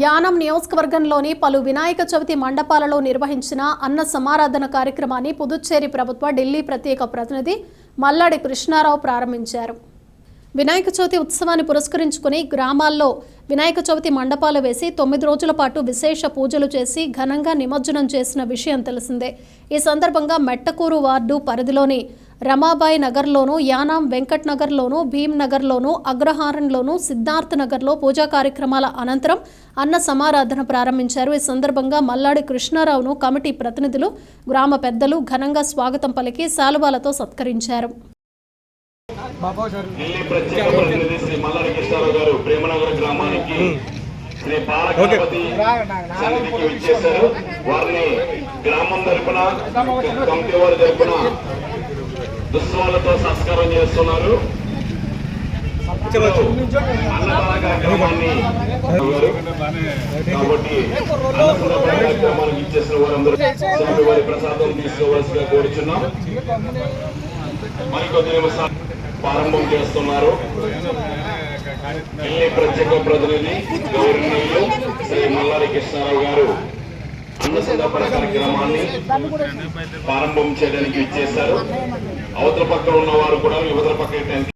యానం నియోజకవర్గంలోని పలు వినాయక చవితి మండపాలలో నిర్వహించిన అన్న సమారాధన కార్యక్రమాన్ని పుదుచ్చేరి ప్రభుత్వ ఢిల్లీ ప్రత్యేక ప్రతినిధి మల్లాడి కృష్ణారావు ప్రారంభించారు. వినాయక చవితి ఉత్సవాన్ని పురస్కరించుకుని గ్రామాల్లో వినాయక చవితి మండపాలు వేసి తొమ్మిది రోజుల పాటు విశేష పూజలు చేసి ఘనంగా నిమజ్జనం చేసిన విషయం తెలిసిందే. ఈ సందర్భంగా మెట్టకూరు వార్డు పరిధిలోని రమాబాయి నగర్లోను యానాం వెంకట్ నగర్లోను భీమ్ నగర్లోను అగ్రహారంలోను సిద్ధార్థ్ నగర్లో పూజా కార్యక్రమాల అనంతరం అన్న సమారాధన ప్రారంభించారు. ఈ సందర్భంగా మల్లాడి కృష్ణారావును కమిటీ ప్రతినిధులు గ్రామ పెద్దలు ఘనంగా స్వాగతం పలికి శాలువాలతో సత్కరించారు. గ్రామానికి శ్రీ బాలగణపతి సన్నిధికి విచ్చేశారు. వారిని గ్రామం తరపున కమిటీ వారి తరపున దుస్వాలతో సంస్కారం చేస్తున్నారు. కాబట్టి ఇచ్చేసిన వారందరూ స్వామి వారి ప్రసాదం తీసుకోవాల్సిగా కోరుచున్నాం. మరికొద్ది నిమిషాలు ప్రారంభం చేస్తున్నారు. ఢిల్లీ ప్రత్యేక ప్రతినిధి? గౌరవనీయులు శ్రీ మల్లారి కృష్ణారావు గారు అన్న సందర్భన కార్యక్రమాన్ని ప్రారంభం చేయడానికి ఇచ్చేశారు అవతల పక్కన ఉన్న వారు కూడా యువతల పక్క టెంట్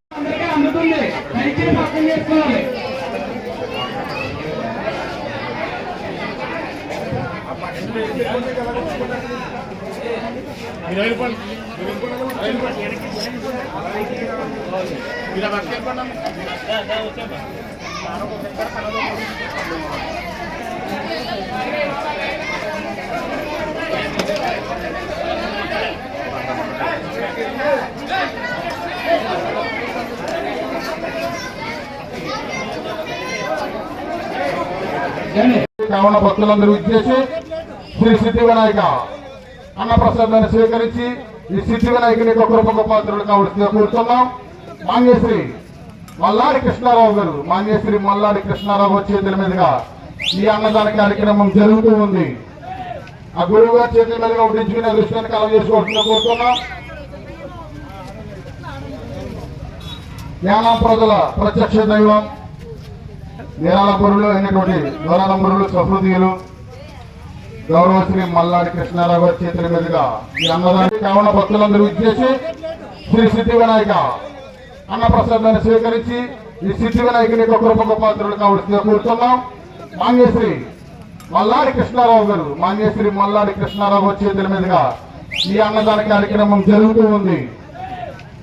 కావున భక్తులందరూ ఇచ్చేసి శ్రీ సిద్ధి వినాయక అన్న ప్రసాదాన్ని స్వీకరించి ఈ సిద్ధి వినాయకుని యొక్క కృపకు పాత్రలు కావలసిందిగా కోరుతున్నాం. మాన్యశ్రీ మల్లాడి కృష్ణారావు గారు మాన్యశ్రీ మల్లాడి కృష్ణారావు చేతుల మీదుగా ఈ అన్నదాన కార్యక్రమం జరుగుతూ ఉంది. ఆ గురువు గారి చేతుల మీదుగా ఉడించుకునే దృష్టిని కలవ చేసుకోవాల్సిందిగా కోరుతున్నాం. జ్ఞానం ప్రజల ప్రత్యక్ష దైవం నీరాలపురులు అయినటువంటి దూరాలంబరులు సహృదయులు గౌరవశ్రీ మల్లాడి కృష్ణారావు గారి చేతుల మీదుగా ఈ అన్నదానికి కావున భక్తులందరూ ఇచ్చేసి శ్రీ సిద్ధి వినాయక అన్న ప్రసాదాన్ని స్వీకరించి ఈ సిద్ధి వినాయకుని యొక్క కృపకు పాత్రలు కావలసిందిగా కూర్చున్నాం. మాన్యశ్రీ మల్లాడి కృష్ణారావు గారు మాన్యశ్రీ మల్లాడి కృష్ణారావు గారి చేతుల మీదుగా ఈ అన్నదాన కార్యక్రమం జరుగుతూ ఉంది.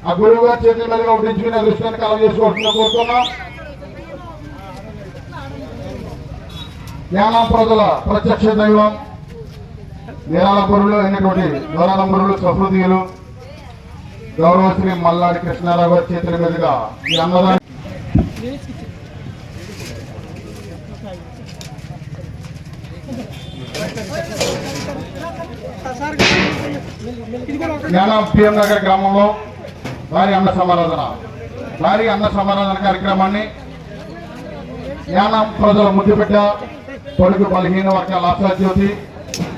ఆ గురువు గారి చేతుల మీదుగా ఉడించుకునే దృష్టిని కలవ చేసుకోవాల్సిందిగా కోరుతున్నాం. జ్ఞానం ప్రజల ప్రత్యక్ష దైవం. నేరాలపురులు అయినటువంటి దూరాలంబరులు సహృదయులు గౌరవశ్రీ మల్లాడి కృష్ణారావు గారి చేతుల మీదుగా ఈ అన్నదాన జ్ఞానం నగర్ గ్రామంలో భారీ అన్న సమారాధన. భారీ అన్న సమారాధన కార్యక్రమాన్ని జ్ఞానం ప్రజల ముద్దుబిడ్డ పొడుగు బలహీన వర్గాల ఆశాజ్యోతి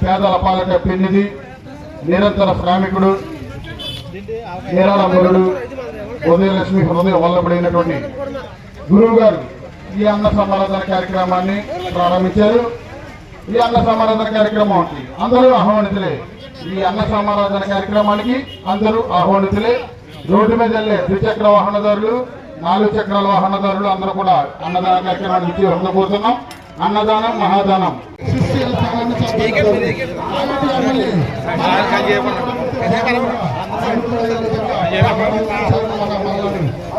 పేదల పాలక పెన్నిది నిరంతర శ్రామికుడు నేరాల మురుడు ఉదయలక్ష్మి హృదయం వల్లబడినటువంటి గురువు గారు ఈ అన్న సమారాధన కార్యక్రమాన్ని ప్రారంభించారు. ఈ అన్న సమారాధన కార్యక్రమం అందరూ ఆహ్వానితులే. ఈ అన్న సమారాధన కార్యక్రమానికి అందరూ ఆహ్వానితులే. రోడ్డు మీద వెళ్ళే ద్విచక్ర వాహనదారులు నాలుగు చక్రాల వాహనదారులు అందరూ కూడా అన్నదాన కార్యక్రమానికి ఇచ్చి ఉండబోతున్నాం. అన్నదానం మహాదానం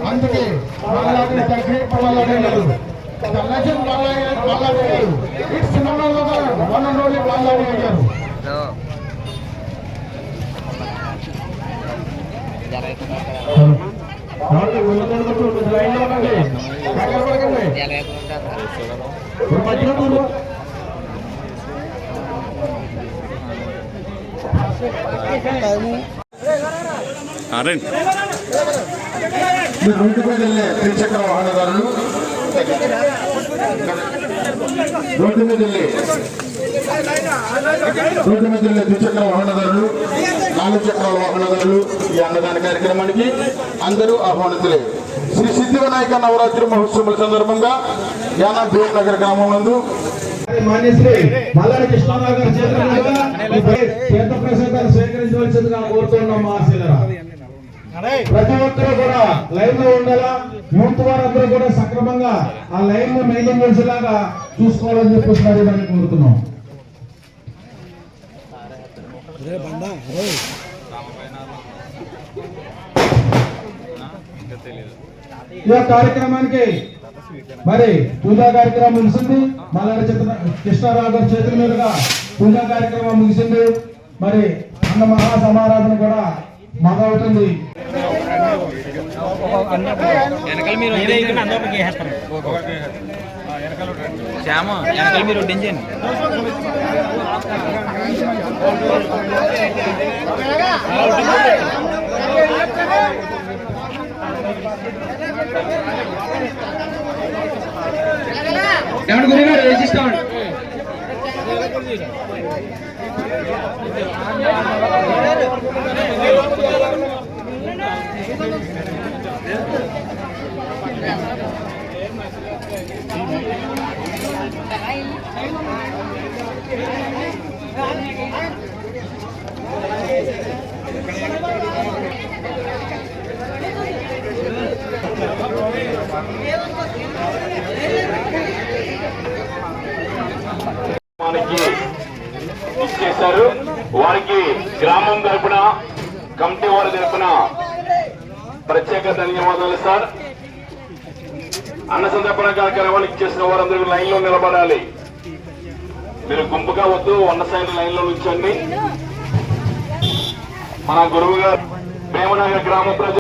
అందుకే మల్లాడి దగ్గర మల్లాడి గారు The legend Malladi Malladi garu it's none other one and only Malladi garu వాళ్ళు ముందుకు లైన్లో ఉండండి వెళ్ళే త్రిచక్ర వాహనదారులు రోడ్డు మీద వెళ్ళే రోడ్డు మీద ద్విచక్ర వాహనదారులు నాలుగు చక్రాల వాహనదారులు ఈ అన్నదాన కార్యక్రమానికి అందరూ ఆహ్వానితులే. శ్రీ సిద్ధివినాయక నవరాత్రి మహోత్సవం సందర్భంగా యానం భీమ్ నగర్ గ్రామం నందు మాన్యశ్రీ మల్లాడి కృష్ణారావు గారి చేతుల ప్రసాదాలు స్వీకరించవలసిందిగా కోరుతున్నాం మా ఆశీలరా ప్రతి ఒక్కరు కూడా లైన్లో ఉండాలా యూత్ వారందరూ కూడా సక్రమంగా ఆ లైన్లో మెయింటైన్ చేసేలాగా చూసుకోవాలని చెప్పేసి మరి మనం కోరుతున్నాం. ఈ కార్యక్రమానికి మరి పూజా కార్యక్రమం ముగిసింది. మల్లారి చిత్ర కృష్ణారావు గారి చేతుల మీదుగా పూజా కార్యక్రమం ముగిసింది. మరి అన్న మహా సమారాధన కూడా మొదలవుతుంది. శ్యామ వెనకాల మీరు వడ్డించండి ఏమంటే గురుగారు రిజిస్టర్ మనకి ఇచ్చేశారు వారికి గ్రామం తరపున కమిటీ వారి తరపున ప్రత్యేక ధన్యవాదాలు సార్. అన్న సందర్భన కార్యక్రమాలు ఇచ్చేసిన వారందరూ లైన్లో నిలబడాలి. మీరు గుంపుగా వద్దు వంద సైడ్ లైన్లో నుంచండి. మన గురువు గారు ప్రేమనగర్ గ్రామ ప్రజలు